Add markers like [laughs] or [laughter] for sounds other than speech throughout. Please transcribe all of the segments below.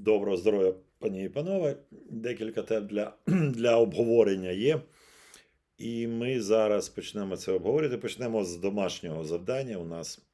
Доброго здоров'я, пані і панове. Декілька тем для, [clears throat] для обговорення є. І ми зараз почнемо це обговорити. Почнемо з домашнього завдання. У нас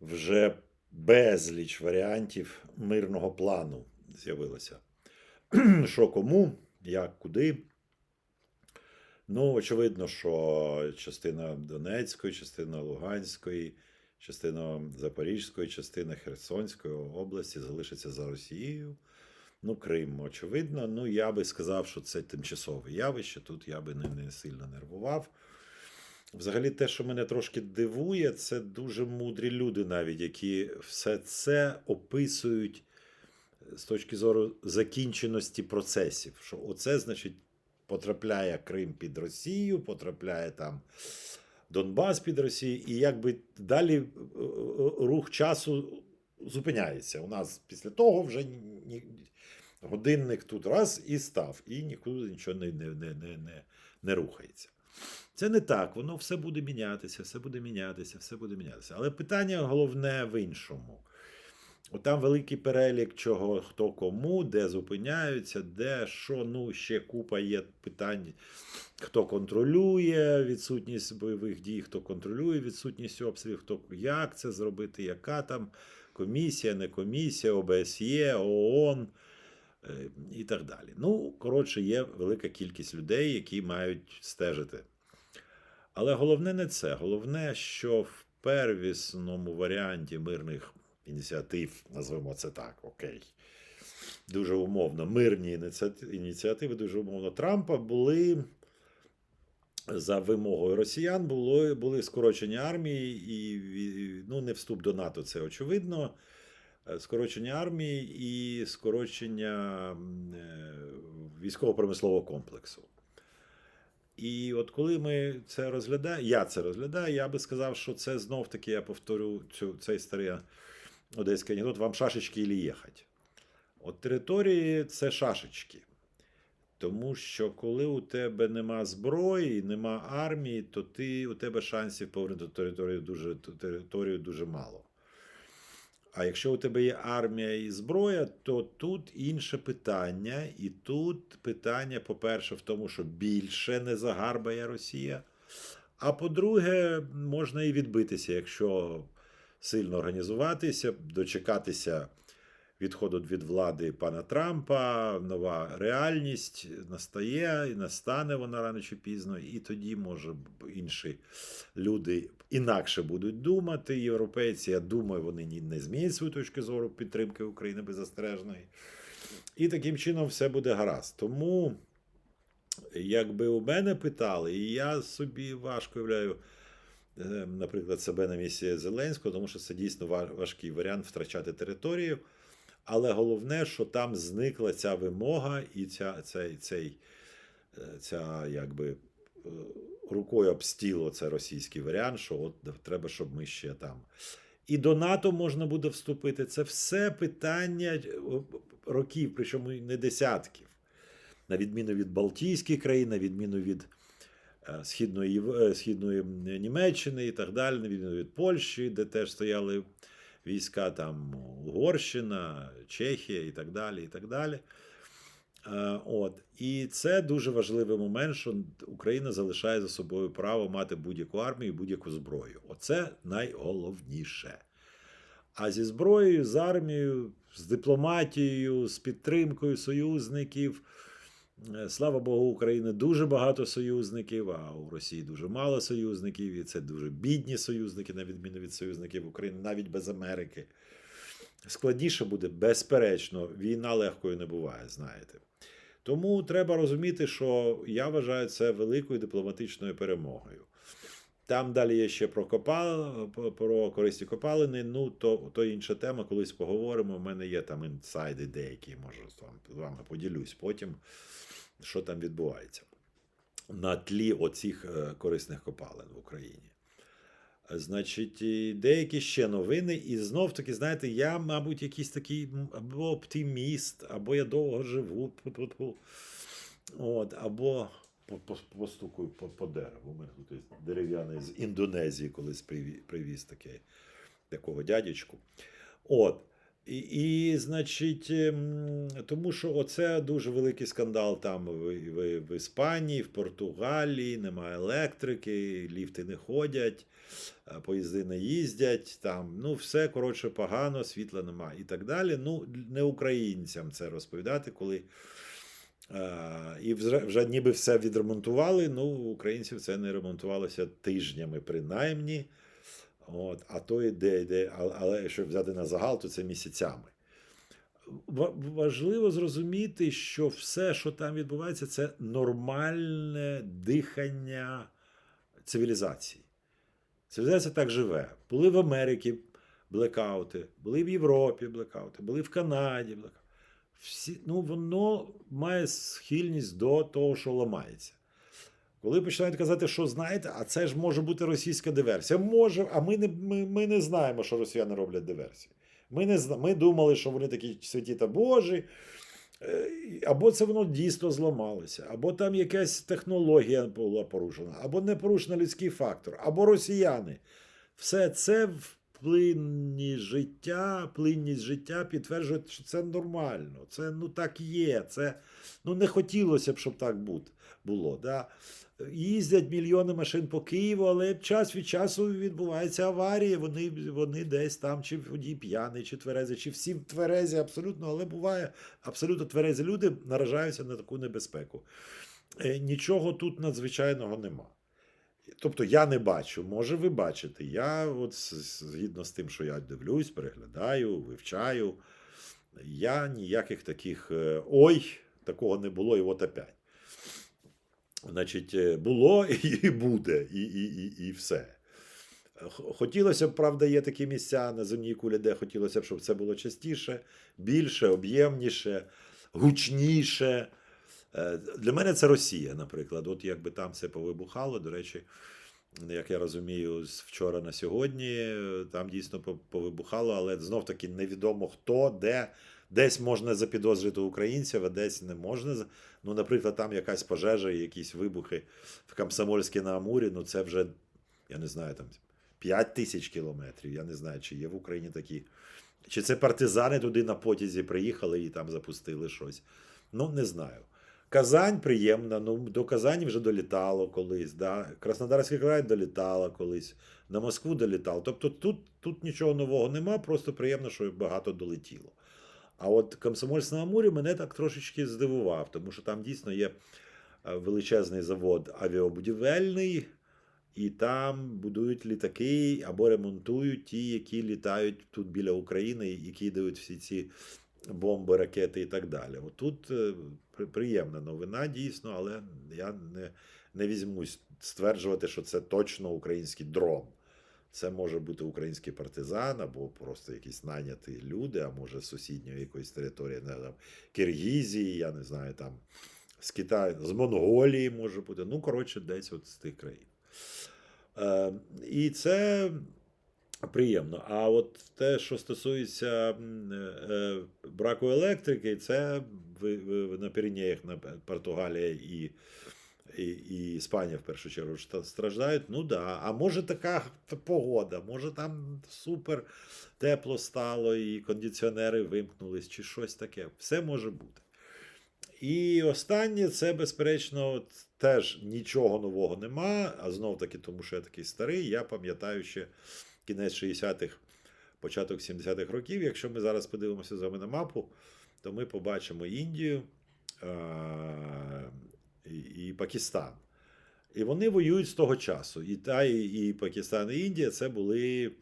вже безліч варіантів мирного плану з'явилося. [clears throat] Що кому, як, куди. Ну, очевидно, що частина Донецької, частина Луганської, частина Запорізької, частина Херсонської області залишиться за Росією. Ну, Крим, очевидно. Ну, я би сказав, що це тимчасове явище. Тут я би не, не сильно нервував. Взагалі, те, що мене трошки дивує, це дуже мудрі люди, навіть, які все це описують з точки зору закінченості процесів. Що оце, значить, потрапляє Крим під Росію, потрапляє там Донбас під Росію, і якби далі е, е, рух часу зупиняється. У нас після того вже ні- годинник тут раз і став, і нікуди нічого не, не, не, не, не рухається. Це не так, воно все буде мінятися, все буде мінятися, все буде мінятися. Але питання головне в іншому. Там великий перелік чого, хто кому, де зупиняються, де що, ну ще купа є питань, хто контролює відсутність бойових дій, хто контролює відсутність обстрілів, хто як це зробити, яка там комісія, не комісія, ОБСЄ, ООН е, і так далі. Ну, коротше, є велика кількість людей, які мають стежити. Але головне не це. Головне, що в первісному варіанті мирних ініціатив, назвемо це так, окей. Дуже умовно, мирні ініціати- ініціативи, дуже умовно Трампа були за вимогою росіян, було, були скорочені армії, і і, ну, не вступ до НАТО, це очевидно. Е, Скорочення армії і скорочення е, військово-промислового комплексу. І от коли ми це розглядаємо, я це розглядаю, я би сказав, що це знов таки, я повторю цю, цей старий одеський анекдот, вам шашечки і їхати. От території це шашечки. Тому що коли у тебе нема зброї, нема армії, то ти, у тебе шансів повернути територію дуже, територію дуже мало. А якщо у тебе є армія і зброя, то тут інше питання. І тут питання, по-перше, в тому, що більше не загарбає Росія. А по-друге, можна і відбитися, якщо сильно організуватися, дочекатися відходу від влади пана Трампа, нова реальність настає і настане вона рано чи пізно, і тоді, може, інші люди інакше будуть думати. Європейці, я думаю, вони не змінять свою точку зору підтримки України беззастережної. І таким чином все буде гаразд. Тому, якби у мене питали, і я собі важко уявляю, наприклад, себе на місці Зеленського, тому що це дійсно важкий варіант втрачати територію. Але головне, що там зникла ця вимога і ця, цей, цей, е, ця якби е, рукою об стіл, це російський варіант, що от треба, щоб ми ще там. І до НАТО можна буде вступити. Це все питання е, років, причому не десятків. На відміну від Балтійських країн, на відміну від Східної, е, Східної Німеччини і так далі, відміну від Польщі, де теж стояли війська, там Угорщина, Чехія і так далі. і так далі. Е, От. І це дуже важливий момент, що Україна залишає за собою право мати будь-яку армію будь-яку зброю. Оце найголовніше. А зі зброєю, з армією, з дипломатією, з підтримкою союзників. Е, Слава Богу, України дуже багато союзників, а у Росії дуже мало союзників, і це дуже бідні союзники, на відміну від союзників України, навіть без Америки. Складніше буде, безперечно, війна легкою не буває, знаєте. Тому треба розуміти, що я вважаю це великою дипломатичною перемогою. Там далі є ще про копал, про корисні копалини. Ну, то, то інша тема, колись поговоримо. У мене є там інсайди деякі, можу з вами поділюсь потім, що там відбувається на тлі оцих е, корисних копалин в Україні. Значить, деякі ще новини, і знов таки, знаєте, я, мабуть, якийсь такий або оптиміст, або я довго живу. От, або по- по- по, дереву. У мене тут дерев'яний з Індонезії колись приві- привіз таке, такого дядечку. От. І, значить, ем, тому що оце дуже великий скандал там в, в, в Іспанії, в Португалії, немає електрики, ліфти не ходять, е, поїзди не їздять, там, ну, все коротше погано, світла немає і так далі. Ну, не українцям це розповідати, коли. е, І вже, вже ніби все відремонтували. Ну, українців це не ремонтувалося тижнями, принаймні. От, а то йде, йде, але, якщо взяти на загал, то це місяцями. Важливо зрозуміти, що все, що там відбувається, це нормальне дихання цивілізації. Цивілізація так живе. Були в Америці блекаути, були в Європі блекаути, були в Канаді блекаути. Всі, ну, воно має схильність до того, що ламається. Коли починають казати, що знаєте, а це ж може бути російська диверсія. Може, а ми не, ми, ми не знаємо, що росіяни роблять диверсії. Ми, не, ми думали, що вони такі святі та Божі. Е, Або це воно дійсно зламалося, або там якась технологія була порушена, або не порушена людський фактор, або росіяни. Все це плинні життя, плинність життя підтверджує, що це нормально. Це ну так є. Це ну не хотілося б, щоб так було. Да? Їздять мільйони машин по Києву, але час від часу відбуваються аварії. Вони, вони десь там, чи водій п'яний, чи тверезий, чи всі тверезі абсолютно, але буває абсолютно тверезі люди наражаються на таку небезпеку. Е, Нічого тут надзвичайного нема. Тобто я не бачу, може ви бачите. Я, от згідно з тим, що я дивлюсь, переглядаю, вивчаю, я ніяких таких е, ой, такого не було, і от опять. Значить, е, було [laughs] і буде, і, і, і, і все. Хотілося б, правда, є такі місця на земній кулі, де хотілося б, щоб це було частіше, більше, об'ємніше, гучніше. Е, Для мене це Росія, наприклад. От якби там все повибухало, до речі, як я розумію, з вчора на сьогодні е, там дійсно повибухало, але знов таки невідомо хто, де. Десь можна запідозрити українців, а десь не можна. Ну, наприклад, там якась пожежа, якісь вибухи в Комсомольській на Амурі, ну це вже, я не знаю, там 5 тисяч кілометрів. Я не знаю, чи є в Україні такі. Чи це партизани туди на потязі приїхали і там запустили щось. Ну, не знаю. Казань приємна, ну до Казані вже долітало колись. Да? Краснодарський край долітало колись, на Москву долітало. Тобто тут, тут нічого нового нема, просто приємно, що багато долетіло. А от Комсомольськ на Амурі мене так трошечки здивував, тому що там дійсно є е, величезний завод авіабудівельний, і там будують літаки або ремонтують ті, які літають тут біля України, і кидають всі ці бомби, ракети і так далі. От тут е, приємна новина, дійсно, але я не, не візьмусь стверджувати, що це точно український дрон. Це може бути український партизан або просто якісь найняті люди, а може з сусідньої якоїсь території, не там, Киргізії, я не знаю, там з Китаю, з Монголії може бути. Ну, коротше, десь от з тих країн. Е, і це приємно. А от те, що стосується е, браку електрики, це в, в, на Піренеях, на Португалія і, і, і Іспанія в першу чергу страждають. Ну да. А може така погода, може там супер тепло стало, і кондиціонери вимкнулись, чи щось таке. Все може бути. І останнє це, безперечно, теж нічого нового нема. А знов таки, тому що я такий старий, я пам'ятаю ще кінець 60-х, початок 70-х років. Якщо ми зараз подивимося з вами на мапу, то ми побачимо Індію і, Пакистан. І вони воюють з того часу. І та, і, Пакистан, і Індія це були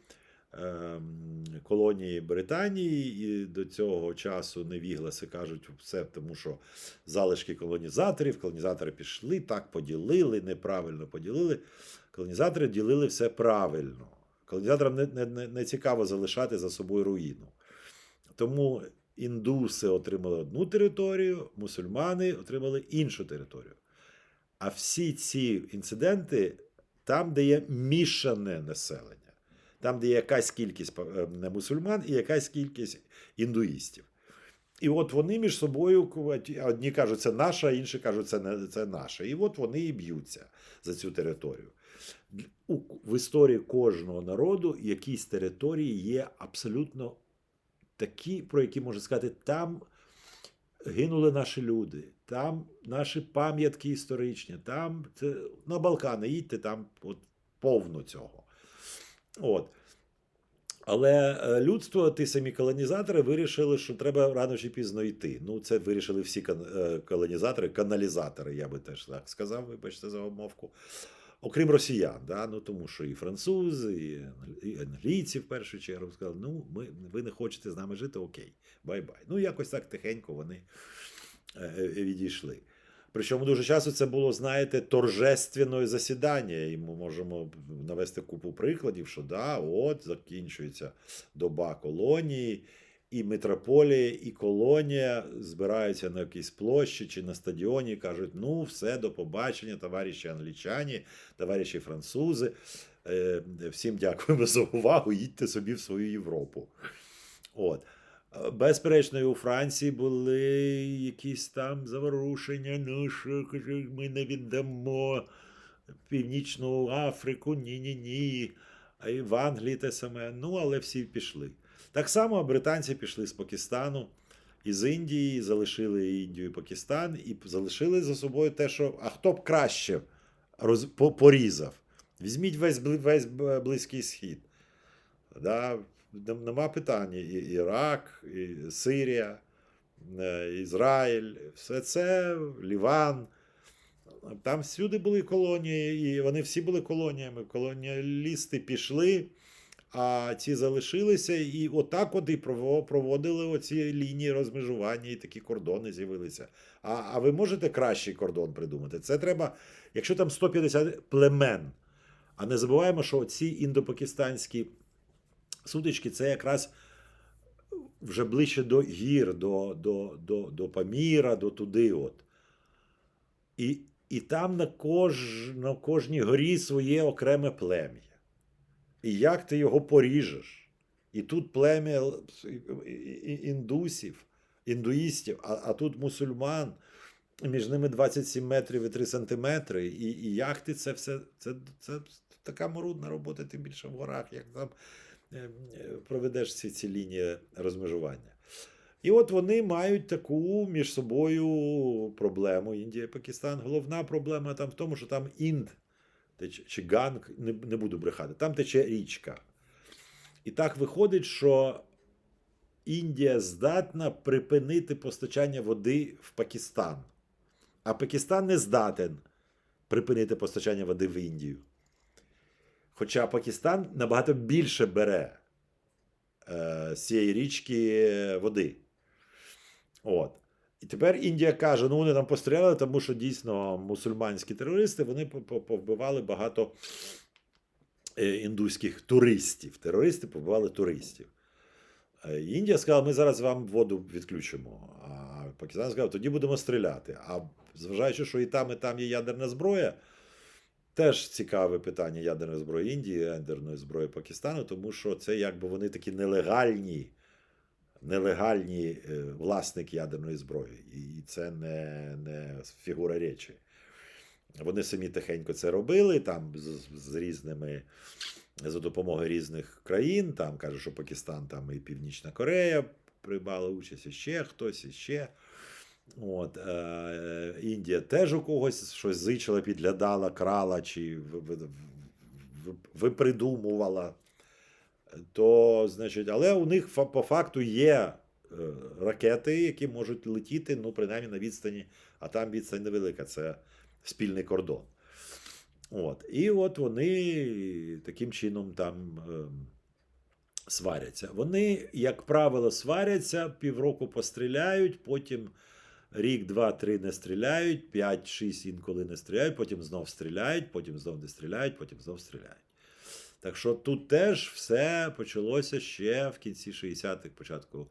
ем, колонії Британії, і до цього часу невігласи кажуть все, тому що залишки колонізаторів, колонізатори пішли, так поділили, неправильно поділили. Колонізатори ділили все правильно. Колонізаторам не, не, не цікаво залишати за собою руїну. Тому індуси отримали одну територію, мусульмани отримали іншу територію. А всі ці інциденти там, де є мішане населення, там, де є якась кількість е, мусульман і якась кількість індуїстів. І от вони між собою одні кажуть, це наша, інші кажуть, це не це наше. І от вони і б'ються за цю територію. В історії кожного народу якісь території є абсолютно такі, про які можна сказати, там гинули наші люди, там наші пам'ятки історичні, там це, на Балкани їдьте, там от, повно цього. От. Але е, людство, ті самі колонізатори, вирішили, що треба рано чи пізно йти. Ну, це вирішили всі е, колонізатори, каналізатори, я би теж так сказав, вибачте за обмовку. Окрім росіян, да? ну, тому що і французи, і англійці в першу чергу сказали: ну, ми, ви не хочете з нами жити, окей, бай-бай. Ну, якось так тихенько вони е, е, відійшли. Причому дуже часто це було, знаєте, торжественне засідання. І ми можемо навести купу прикладів, що да, от закінчується доба колонії, і митрополія, і колонія збираються на якійсь площі чи на стадіоні і кажуть: ну, все, до побачення, товариші англічані, товариші французи. Е, Всім дякуємо за увагу, їдьте собі в свою Європу. От. Безперечно, у Франції були якісь там заворушення, ну що ми не віддамо Північну Африку, ні-ні-ні. А і в Англії те саме. Ну, але всі пішли. Так само британці пішли з Пакистану, із Індії, залишили Індію і Пакистан, і залишили за собою те, що а хто б краще роз, порізав. Візьміть весь, весь Близький Схід. Да? Нема питання. І Ірак, і Сирія, е, Ізраїль, все це, Ліван. Там всюди були колонії, і вони всі були колоніями. Колоніалісти пішли, а ці залишилися, і отак от і проводили оці лінії розмежування, і такі кордони з'явилися. А, а ви можете кращий кордон придумати? Це треба, якщо там 150 племен. А не забуваємо, що ці індопакистанські сутички це якраз вже ближче до гір, до, до, до, до Паміра, до туди. от. І, і там на, кож, на кожній горі своє окреме плем'я. І як ти його поріжеш? І тут плем'я індусів, індуїстів, а, а тут мусульман, між ними 27 метрів і 3 сантиметри. І, і як ти це все? Це, це така морудна робота, тим більше в горах, як там е, проведеш ці, ці лінії розмежування. І от вони мають таку між собою проблему Індія і Пакистан. Головна проблема там в тому, що там Інд чи Ганг, не, не буду брехати, там тече річка. І так виходить, що Індія здатна припинити постачання води в Пакистан. А Пакистан не здатен припинити постачання води в Індію. Хоча Пакистан набагато більше бере е, з цієї річки води. От. І тепер Індія каже: ну вони там постріляли, тому що дійсно мусульманські терористи вони по- по- повбивали багато е, індуських туристів. Терористи повбивали туристів. Е, Індія сказала, ми зараз вам воду відключимо. А Пакистан сказав, тоді будемо стріляти. А зважаючи, що і там, і там є ядерна зброя, теж цікаве питання ядерної зброї Індії, ядерної зброї Пакистану, тому що це якби вони такі нелегальні, нелегальні е, власники ядерної зброї. І це не, не фігура речі. Вони самі тихенько це робили там з, з різними за допомогою різних країн. Там каже, що Пакистан там і Північна Корея приймали участь, і ще хтось, і ще. От, е, Індія теж у когось щось зичила, підглядала, крала чи ви- ви- ви- випридумувала. То, значить, але у них по факту є е, ракети, які можуть летіти, ну, принаймні на відстані, а там відстань невелика, це спільний кордон. От. І от вони таким чином там е, сваряться. Вони, як правило, сваряться, півроку постріляють, потім рік, два, три не стріляють, п'ять, шість інколи не стріляють, потім знов стріляють, потім знов не стріляють, потім знов стріляють. Так що тут теж все почалося ще в кінці 60-х, початку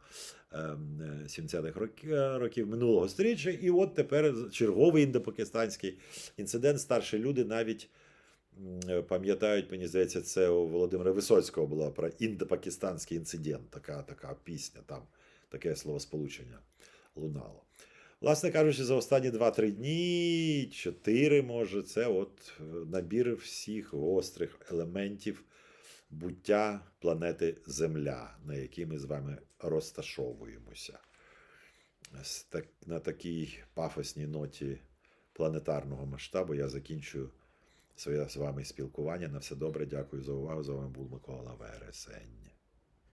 ем, е, 70-х років, років минулого сторіччя. І от тепер черговий індопакистанський інцидент. Старші люди навіть е, пам'ятають, мені здається, це у Володимира Висоцького була про індопакистанський інцидент. Така, така пісня, там таке словосполучення лунало. Власне кажучи, за останні 2-3 дні, 4, може, це от е, набір всіх гострих елементів буття планети Земля, на якій ми з вами розташовуємося. На такій пафосній ноті планетарного масштабу я закінчую своє з вами спілкування. На все добре, дякую за увагу. З вами був Микола Вересень.